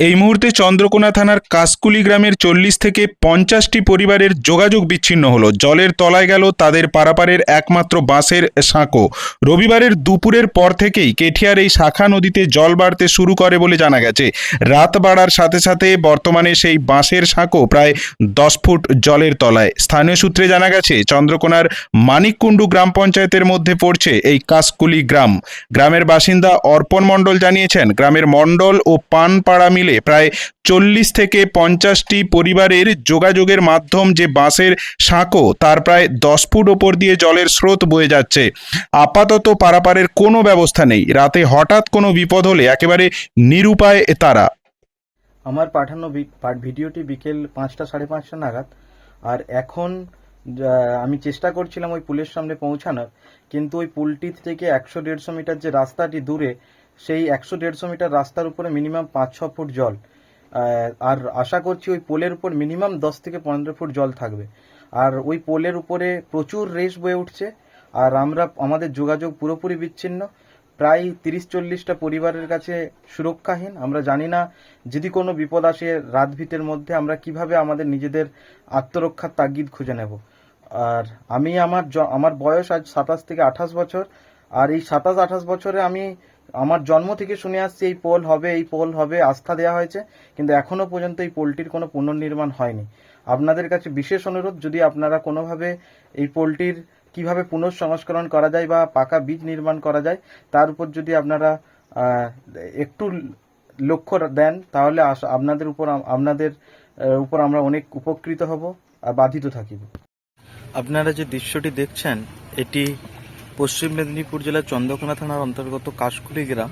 এই মুহূর্তে চন্দ্রকোনা থানার কাসকুলি গ্রামের চল্লিশ থেকে পঞ্চাশটি পরিবারের যোগাযোগ বিচ্ছিন্ন হলো। জলের তলায় গেল তাদের পারাপারের একমাত্র বাঁশের সাঁকো। রবিবারের দুপুরের পর থেকেই কেঠিয়ার এই শাখা নদীতে জল বাড়তে শুরু করে বলে জানা গেছে। রাত বাড়ার সাথে সাথে বর্তমানে সেই বাঁশের সাঁকো প্রায় দশ ফুট জলের তলায়। স্থানীয় সূত্রে জানা গেছে, চন্দ্রকোনার মানিককুণ্ডু গ্রাম পঞ্চায়েতের মধ্যে পড়ছে এই কাসকুলি গ্রাম। গ্রামের বাসিন্দা অর্পণ মণ্ডল জানিয়েছেন, গ্রামের মণ্ডল ও পানপাড়া মিলে প্রায় চল্লিশ থেকে পঞ্চাশটি পরিবারের যোগাযোগের মাধ্যম যে বাঁশের সাঁকো, তার প্রায় দশ ফুট ওপর দিয়ে জলের স্রোত বয়ে যাচ্ছে। আপাতত পারাপারের কোনো ব্যবস্থা নেই। রাতে হঠাৎ কোনো বিপদ হলে একেবারে নিরুপায় তারা। আমার পাঠানো ভিডিওটি বিকেল পাঁচটা, সাড়ে পাঁচটা নাগাদ। আর এখন আমি চেষ্টা করছিলাম ওই পুলের সামনে পৌঁছানোর। কিন্তু ওই পুলটি থেকে একশো, দেড়শো মিটার যে রাস্তাটি দূরে সেই একশো দেড়শো মিটার রাস্তার উপরে মিনিমাম পাঁচ, ছ ফুট জল। আর আশা করছি ওই পোলের উপর মিনিমাম দশ থেকে পনেরো ফুট জল থাকবে। আর ওই পোলের উপরে প্রচুর রেস বয়ে উঠছে। আর আমরা, আমাদের যোগাযোগ পুরোপুরি বিচ্ছিন্ন। প্রায় তিরিশ, চল্লিশটা পরিবারের কাছে সুরক্ষাহীন। আমরা জানি না যদি কোনো বিপদ আসে রাত ভিতের মধ্যে আমরা কীভাবে আমাদের নিজেদের আত্মরক্ষার তাগিদ খুঁজে নেব। আর আমি, আমার আমার বয়স আজ সাতাশ থেকে আঠাশ বছর। আর এই সাতাশ, আঠাশ বছরে আমি আমার জন্ম থেকে শুনে আসছি এই পোল হবে, এই পোল হবে, আস্থা দেওয়া হয়েছে, কিন্তু এখনও পর্যন্ত এই পোলটির কোনো পুনর্নির্মাণ হয়নি। আপনাদের কাছে বিশেষ অনুরোধ, যদি আপনারা কোনোভাবে এই পোলটির কীভাবে পুনঃসংস্করণ করা যায় বা পাকা বীজ নির্মাণ করা যায়, তার উপর যদি আপনারা একটু লক্ষ্য দেন, তাহলে আপনাদের উপর আপনাদের উপর আমরা অনেক উপকৃত হব আর বাধিত থাকিব। আপনারা যে দৃশ্যটি দেখছেন, এটি পশ্চিম মেদিনীপুর জেলার চন্দ্রকোনা থানার অন্তর্গত কাশকুলি গ্রাম।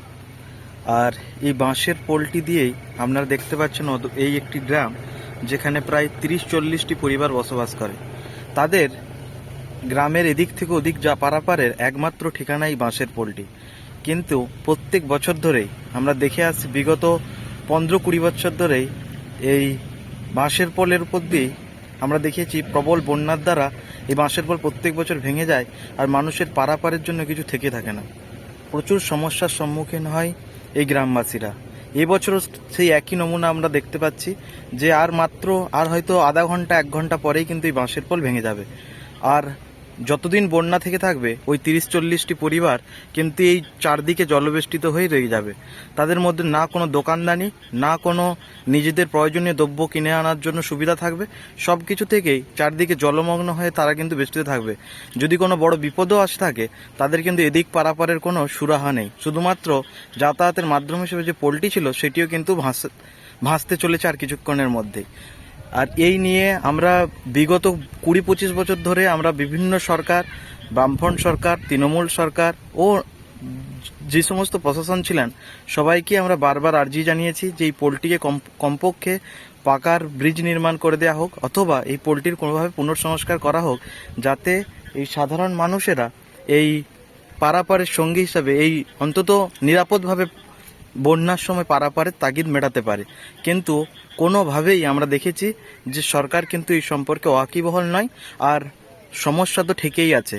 আর এই বাঁশের পোলটি দিয়েই আপনারা দেখতে পাচ্ছেন এই একটি গ্রাম যেখানে প্রায় তিরিশ চল্লিশটি পরিবার বসবাস করে। তাদের গ্রামের এদিক থেকে ওদিক যা পারাপারের একমাত্র ঠিকানাই বাঁশের পোলটি। কিন্তু প্রত্যেক বছর ধরেই আমরা দেখে আসছি, বিগত পনেরো কুড়ি বছর ধরেই এই বাঁশের পোলের উপর দিয়েই আমরা দেখেছি প্রবল বন্যার দ্বারা এই বাঁশের পোল প্রত্যেক বছর ভেঙে যায় আর মানুষের পারাপারের জন্য কিছু থেকে থাকে না। প্রচুর সমস্যার সম্মুখীন হয় এই গ্রামবাসীরা। এবছরও সেই একই নমুনা আমরা দেখতে পাচ্ছি যে আর মাত্র আর হয়তো আধা ঘণ্টা, এক ঘণ্টা পরেই কিন্তু এই বাঁশের পোল ভেঙে যাবে। আর যতদিন বন্যা থেকে থাকবে, ওই তিরিশ চল্লিশটি পরিবার কিন্তু এই চারদিকে জলবেষ্টিত হয়ে রয়ে যাবে। তাদের মধ্যে না কোনো দোকানদানি, না কোনো নিজেদের প্রয়োজনীয় দ্রব্য কিনে আনার জন্য সুবিধা থাকবে। সব কিছু থেকেই চারদিকে জলমগ্ন হয়ে তারা কিন্তু বেষ্টিত থাকবে। যদি কোনো বড় বিপদও আসে থাকে, তাদের কিন্তু এদিক পারাপারের কোনো সুরাহা নেই। শুধুমাত্র যাতায়াতের মাধ্যম হিসেবে যে পোলটি ছিল, সেটিও কিন্তু ভাস ভাসতে চলেছে আর কিছুক্ষণের মধ্যেই। আর এই নিয়ে আমরা বিগত কুড়ি পঁচিশ বছর ধরে আমরা বিভিন্ন সরকার বামফ্রন্ট সরকার, তৃণমূল সরকার ও যে সমস্ত প্রশাসন ছিলেন, সবাইকে আমরা বারবার আর্জি জানিয়েছি যে এই পোলটিকে কম- কমপক্ষে পাকার ব্রিজ নির্মাণ করে দেওয়া হোক অথবা এই পোলটির কোনোভাবে পুনর্সংস্কার করা হোক যাতে এই সাধারণ মানুষেরা এই পারাপারের সঙ্গী হিসাবে এই অন্তত নিরাপদভাবে বন্যার সময় পারাপারের তাগিদ মেটাতে পারে। কিন্তু কোনোভাবেই আমরা দেখেছি যে সরকার কিন্তু এই সম্পর্কে ওয়াকিবহল নয় আর সমস্যা তো ঠেকেই আছে।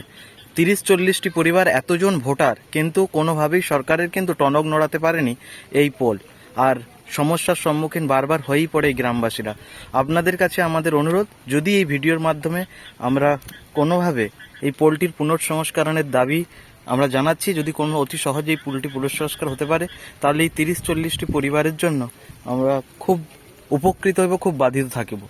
তিরিশ চল্লিশটি পরিবার, এতজন ভোটার, কিন্তু কোনোভাবেই সরকারের কিন্তু টনক নড়াতে পারেনি এই পোল। আর সমস্যার সম্মুখীন বারবার হয়েই পড়ে এই গ্রামবাসীরা। আপনাদের কাছে আমাদের অনুরোধ, যদি এই ভিডিওর মাধ্যমে আমরা কোনোভাবে এই পোলটির পুনর্সংস্করণের দাবি আমরা জানাচ্ছি যদি কোনো অতি সহজেই পুলটি পুনঃসংস্কার হতে পারে, তাহলে এই তিরিশ চল্লিশটি পরিবারের জন্য আমরা খুব উপকৃত হইব, খুব বাধিত থাকিব।